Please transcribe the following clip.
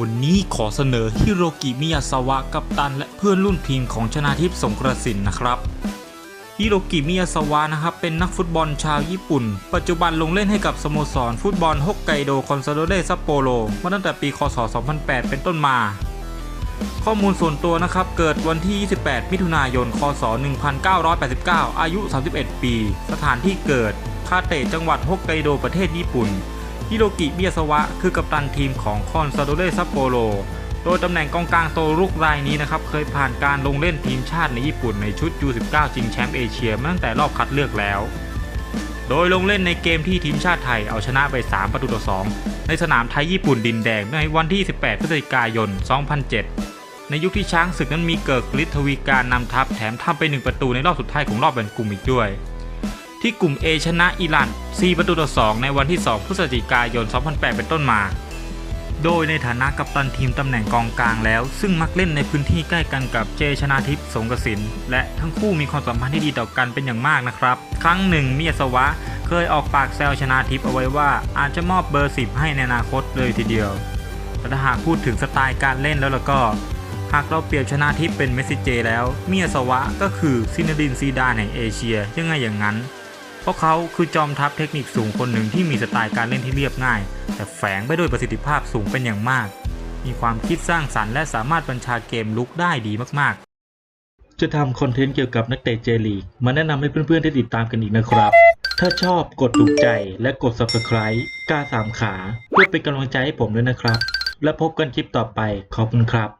วันนี้ขอเสนอฮิโรกิมิยาซาวะกัปตัน และเพื่อนรุ่นทีมของชนาทิพย์สงกระสินนะครับฮิโรกิมิยาซาวะนะครับเป็นนักฟุตบอลชาวญี่ปุ่น ปัจจุบันลงเล่นให้กับสโมสรฟุตบอลฮอกไกโดคอนซาโดเรซัปโปโรมาตั้งแต่ปีคศ 2008 เป็นต้นมา ข้อมูลส่วนตัวนะครับ เกิดวันที่ 28 มิถุนายน คศ 1989 อายุ 31 ปี สถานที่เกิดคาเตะจังหวัดฮอกไกโดประเทศญี่ปุ่น ฮิโรกิเบียสวะ คือกัปตันทีมของคอนซาโดเรซัปโปโรโดยตำแหน่งกองกลางโตรุกรายนี้นะครับ เคยผ่านการลงเล่นทีมชาติในญี่ปุ่นในชุด U19 ชิงแชมป์เอเชียมาตั้งแต่รอบคัดเลือกแล้ว โดยลงเล่นในเกมที่ทีมชาติไทยเอาชนะไป 3 ประตูต่อ 2 ในสนามไทยญี่ปุ่นดินแดงในวันที่ 18 พฤศจิกายน 2007 ในยุคที่ช้างศึกนั้นมีเกิดฤทธิ์ทวีการนำทัพแถมทำไป 1 ประตูในรอบสุดท้ายของรอบแบ่งกลุ่มอีกด้วย ที่กลุ่ม A ชนะอิหร่าน 4 ประตูต่อ 2 ในวันที่ 2 พฤศจิกายน 2008 เป็นต้นมา โดยในฐานะกัปตันทีมตำแหน่งกองกลางแล้ว ซึ่งมักเล่นในพื้นที่ใกล้กันกับเจชนาทิพย์สงกสิน และทั้งคู่มีความสัมพันธ์ที่ดีต่อกันเป็นอย่างมากนะครับ ครั้งหนึ่งเมียสวะเคยออกปากแซวชนาทิพย์เอาไว้ว่าอาจจะมอบเบอร์ 10 ให้ในอนาคตเลยทีเดียว แต่ถ้าหากพูดถึงสไตล์การเล่นแล้วล้วก็ หากเราเปรียบชนาทิพย์เป็นเมสซิเจ แล้วเมียสวะก็คือซินาดินซีดานแห่งเอเชียยังไงอย่างนั้น ราะเขาคือจอมทัพเทคนิคสูงคนหนึ่งที่มีสไตล์การเล่นที่เรียบง่าย แต่แฝงไปด้วยประสิทธิภาพสูงเป็นอย่างมาก มีความคิดสร้างสรรค์และสามารถบัญชาเกมลุกได้ดีมากๆ จะทำคอนเทนต์เกี่ยวกับนักเตะเจลีกมาแนะนำให้เพื่อนๆได้ติดตามกันอีกนะครับ ถ้าชอบกดถูกใจและกด subscribe กล้าสามขา เพื่อเป็นกำลังใจให้ผมด้วยนะครับ และพบกันคลิปต่อไปขอบคุณครับ